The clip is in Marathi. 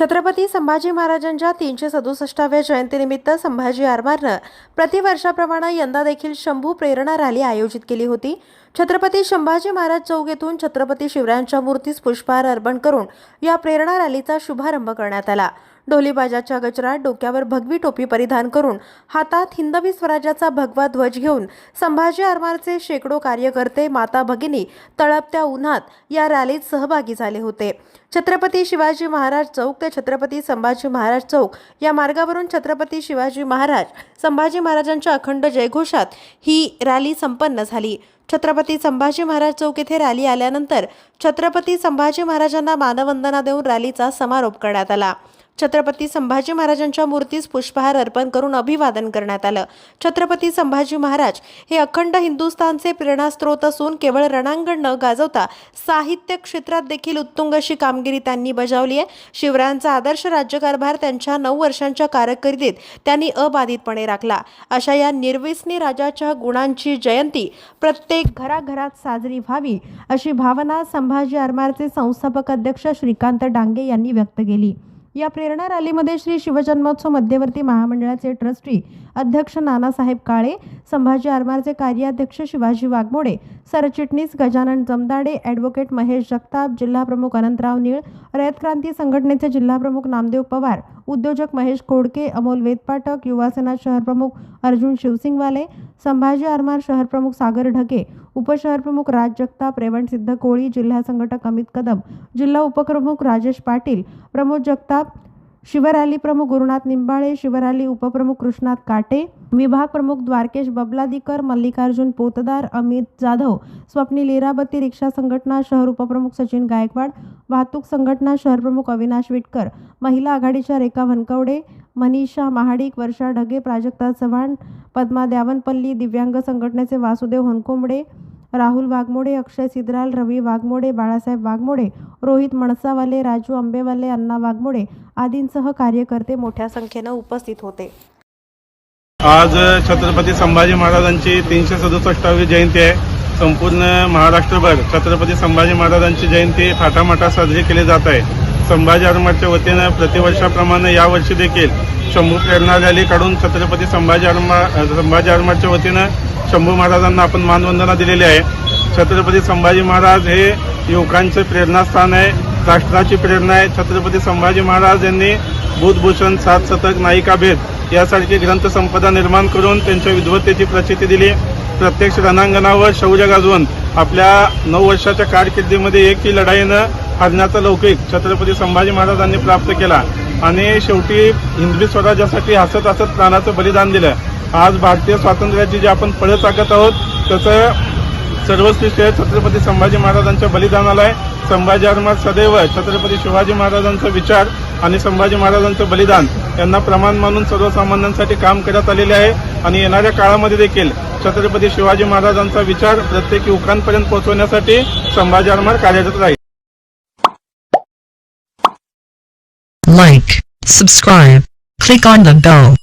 छत्रपती संभाजी महाराजांच्या तीनशे सदुसष्टाव्या जयंतीनिमित्त संभाजी आरमारनं प्रतिवर्षाप्रमाणे यंदा देखील शंभू प्रेरणा रॅली आयोजित केली होती. छत्रपती संभाजी महाराज चौक येथून छत्रपती शिवरायांच्या मूर्तीस पुष्पहार अर्पण करून या प्रेरणा रॅलीचा शुभारंभ करण्यात आला. ढोलीबाजाच्या गजरात डोक्यावर भगवी टोपी परिधान करून हातात हिंदवी स्वराज्याचा भगवा ध्वज घेऊन संभाजी आरमारचे शेकडो कार्यकर्ते माता भगिनी तळपत्या उन्हात या रॅलीत सहभागी झाले होते. छत्रपती शिवाजी महाराज चौक ते छत्रपती संभाजी महाराज चौक या मार्गावरून छत्रपती शिवाजी महाराज संभाजी महाराजांच्या अखंड जयघोषात ही रॅली संपन्न झाली. छत्रपती संभाजी महाराज चौक येथे रॅली आल्यानंतर छत्रपती संभाजी महाराजांना मानवंदना देऊन रॅलीचा समारोप करण्यात आला. छत्रपती संभाजी महाराजांच्या मूर्तीस पुष्पहार अर्पण करून अभिवादन करण्यात आलं. छत्रपती संभाजी महाराज हे अखंड हिंदुस्थानचे प्रेरणास्त्रोत असून केवळ रणांगण न गाजवता साहित्य क्षेत्रात देखील उत्तुंग अशी कामगिरी त्यांनी बजावली आहे. शिवरायांचा आदर्श राज्यकारभार त्यांच्या नऊ वर्षांच्या कारकिर्दीत त्यांनी अबाधितपणे राखला. अशा या निर्विसनी राजाच्या गुणांची जयंती प्रत्येक घराघरात साजरी व्हावी अशी भावना संभाजी आरमारचे संस्थापक अध्यक्ष श्रीकांत डांगे यांनी व्यक्त केली. या प्रेरणा रॅलीमध्ये श्री शिवजन्मोत्सव मध्यवर्ती महामंडळाचे ट्रस्टी अध्यक्ष नानासाहेब काळे संभाजी आरमारचे कार्याध्यक्ष शिवाजी वाघमोडे सरचिटणीस गजानन जमदाडे ॲडव्होकेट महेश जगताप जिल्हाप्रमुख अनंतराव निळ रयत क्रांती संघटनेचे जिल्हाप्रमुख नामदेव पवार उद्योजक महेश कोडके अमोल वेदपाठक युवासेना शहरप्रमुख अर्जुन शिवसिंगवाले संभाजी आरमार शहरप्रमुख सागर ढगे उपशहरप्रमुख राज जगताप रेवण सिद्ध कोळी जिल्हा संघटक अमित कदम जिल्हा उपप्रमुख राजेश पाटील प्रमोद जगताप शिवरॅली प्रमुख गुरुनाथ निंबाळे शिवरॅली उपप्रमुख कृष्णात काटे विभाग प्रमुख द्वारकेश बबलादीकर मल्लिकार्जुन पोतदार अमित जाधव स्वप्नील इराबती रिक्षा संघटना शहर उपप्रमुख सचिन गायकवाड वाहतूक संघटना शहर प्रमुख अविनाश विटकर महिला आघाडीच्या रेखा वनकवडे मनीषा महाडिक वर्षा ढगे प्राजक्ता चव्हाण पद्मा द्यावनपल्ली दिव्यांग संघटनेचे वासुदेव होनकोंबडे राहुल वाघमोडे अक्षय सिद्राल रवी वाघमोडे बाळासाहेब वाघमोडे रोहित मणसावाले राजू आंबेवाले अण्णा वाघमोडे आदींसह कार्यकर्ते मोठ्या संख्येनं उपस्थित होते. आज छत्रपती संभाजी महाराजांची तीनशे सदुसष्टावी जयंती आहे. संपूर्ण महाराष्ट्रभर छत्रपती संभाजी महाराजांची जयंती थाटामाटात साजरी केली जात आहे. संभाजी आरमारच्या वतीनं प्रतिवर्षाप्रमाणे यावर्षी देखील शंभू प्रेरणा रॅली काढून छत्रपती संभाजी आरमार संभाजी आरमारच्या वतीनं शंभू महाराजांना आपण मानवंदना दिलेली आहे. छत्रपती संभाजी महाराज हे युवकांचे प्रेरणास्थान आहे राष्ट्राची प्रेरणा आहे. छत्रपती संभाजी महाराज यांनी बुधभूषण सात शतक नायिका भेद यासारखी ग्रंथसंपदा निर्माण करून त्यांच्या विद्वत्तेची प्रचिती दिली. प्रत्यक्ष रणांगणावर शौर्य गाजवून आपल्या नऊ वर्षाच्या कारकिर्दीमध्ये एक ही लढाईनं हरण्याचा लौकिक छत्रपती संभाजी महाराजांनी प्राप्त केला. आणि शेवटी हिंदवी स्वराज्यासाठी हसत हसत प्राणाचं बलिदान दिलं. आज भारतीय स्वातंत्र्याची जी आपण पळत टाकत आहोत त्याचं सर्वश्रेष्ठ छत्रपती संभाजी महाराजांच्या बलिदानाला आहे. संभाजी आरमार सदैव छत्रपती शिवाजी महाराजांचा विचार आणि संभाजी महाराजांचं बलिदान यांना प्रमाण मानून सर्वसामान्यांसाठी काम करत आलेले आहे. आणि येणाऱ्या काळामध्ये देखील छत्रपती शिवाजी महाराजांचा विचार प्रत्येक युवकांपर्यंत पोहोचवण्यासाठी संभाजी आरमार कार्यरत राहील. Like, subscribe, click on the bell.